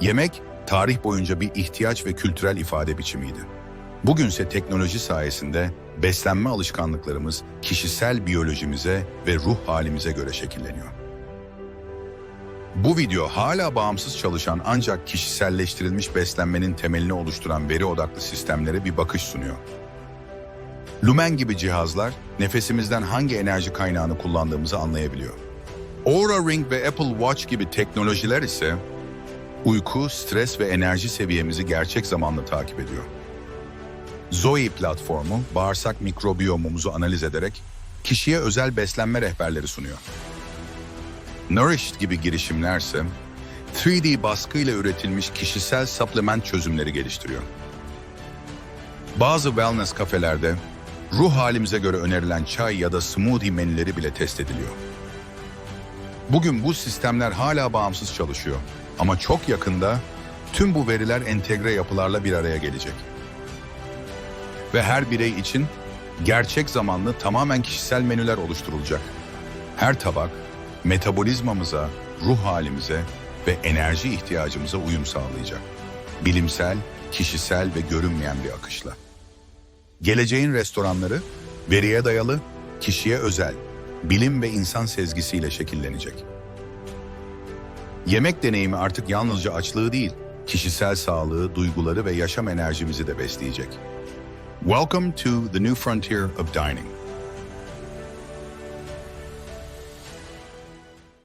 Yemek, tarih boyunca bir ihtiyaç ve kültürel ifade biçimiydi. Bugünse teknoloji sayesinde beslenme alışkanlıklarımız kişisel biyolojimize ve ruh halimize göre şekilleniyor. Bu video hala bağımsız çalışan ancak kişiselleştirilmiş beslenmenin temelini oluşturan veri odaklı sistemlere bir bakış sunuyor. Lumen gibi cihazlar nefesimizden hangi enerji kaynağını kullandığımızı anlayabiliyor. Oura Ring ve Apple Watch gibi teknolojiler ise uyku, stres ve enerji seviyemizi gerçek zamanlı takip ediyor. Zoe platformu bağırsak mikrobiyomumuzu analiz ederek kişiye özel beslenme rehberleri sunuyor. Nourished gibi girişimlerse 3D baskıyla üretilmiş kişisel supplement çözümleri geliştiriyor. Bazı wellness kafelerde ruh halimize göre önerilen çay ya da smoothie menüleri bile test ediliyor. Bugün bu sistemler hala bağımsız çalışıyor ama çok yakında tüm bu veriler entegre yapılarla bir araya gelecek. Ve her birey için gerçek zamanlı tamamen kişisel menüler oluşturulacak. Her tabak metabolizmamıza, ruh halimize ve enerji ihtiyacımıza uyum sağlayacak. Bilimsel, kişisel ve görünmeyen bir akışla. Geleceğin restoranları veriye dayalı, kişiye özel, bilim ve insan sezgisiyle şekillenecek. Yemek deneyimi artık yalnızca açlığı değil, kişisel sağlığı, duyguları ve yaşam enerjimizi de besleyecek. Welcome to the new frontier of dining.